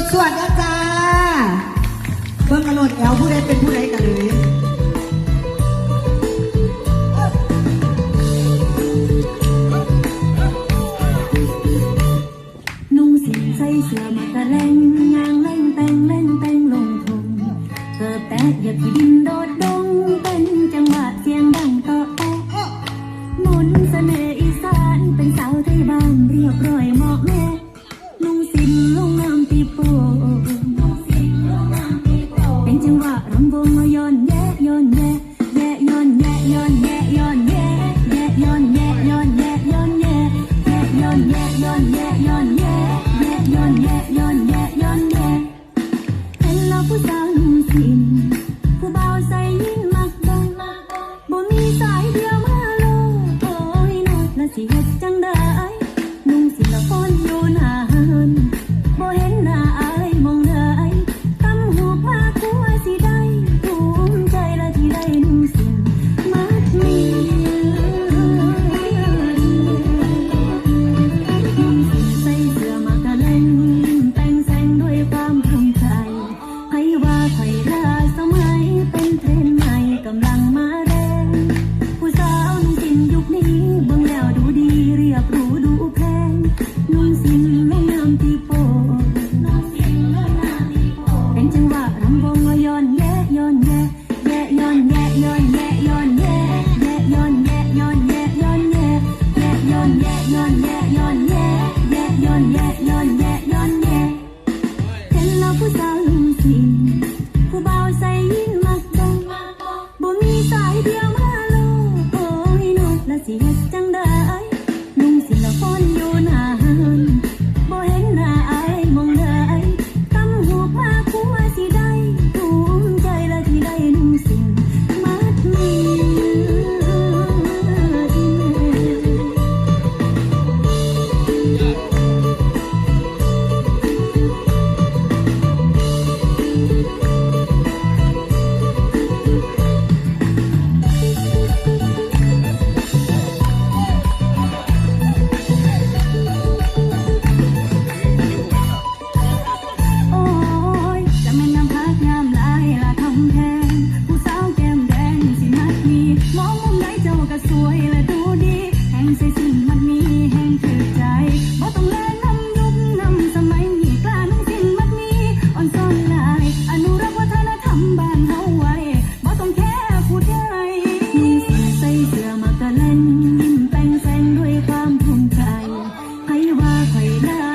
ดสวดนะจ้าเพิ่งกระโดดแอวผู้ใดเป็นผู้ใดกันเลยนุ่งสีใส่เสื้อมาตะแลงยางเล่งแต่งเล่งแต่งลงทงเกิดแต่อย่าที่ดินโดด Now.